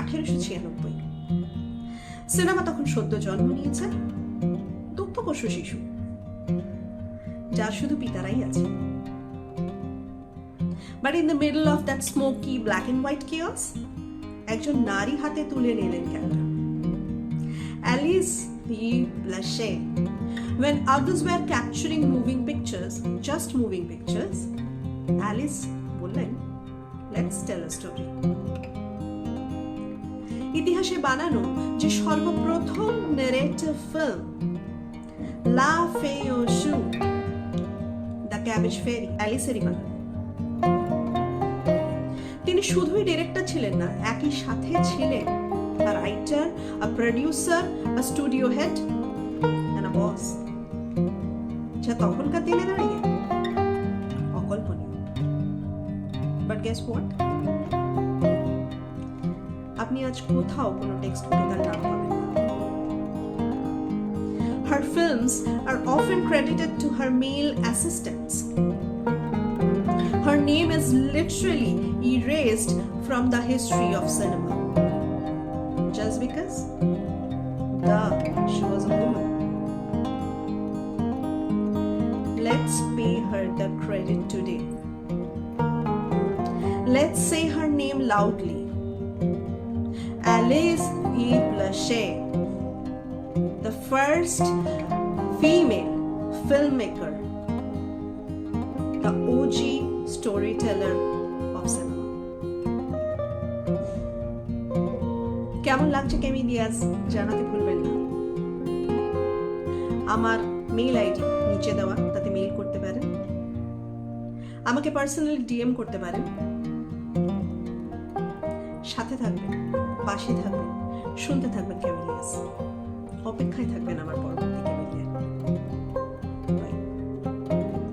আঠেরোশো ছিয়ানব্বই। সিনেমা তখন সদ্য জন্ম নিয়েছে। দুগ্ধপোষ্য শিশু যার শুধু পিতারাই আছে। But in the middle of that smoky black and white chaos একজন নারী হাতে তুলে নিলেন camera. Alice Guy Blaché When others were capturing moving pictures, just moving pictures, Alice বললেন লেটস টেল আ স্টোরি ইতিহাসে বানানো যে সর্বপ্রথম নেরেটিভ ফিল্ম লা ফে ও শু দ্য ক্যাবেজ ফেরি অ্যালিসেরই বানানো তিনি শুধুই ডিরেক্টর ছিলেন না, একই সাথে ছিলেন a writer a producer a studio head and a boss যা তখনকার দিনে দাঁড়িয়ে অকল্পনীয়। But guess what আপনি আজ কোথাও কোনো টেক্সট বুকে তার নাম পাবেন না Her films are often credited to her male assistants. Her name is literally erased from the history of cinema. Just because? Duh, she was a woman. Let's pay her the credit today. Let's say her name loudly. Alice E. Blaché, the first female filmmaker, the OG storyteller of cinema. কেমন লাগছে কেমি Diaz? জানাতে ভুলবেন না। আমার mail ID নিচে দেওয়া তাতে mail করতে পারেন। আমাকে পার্সোনালি ডিএম করতে পারেন। সাথে থাকবেন। পাশে থাকবেন শুনতে থাকবেন ক্যামেলিয়াস অপেক্ষায় থাকবেন আমার ক্যামেলিয়া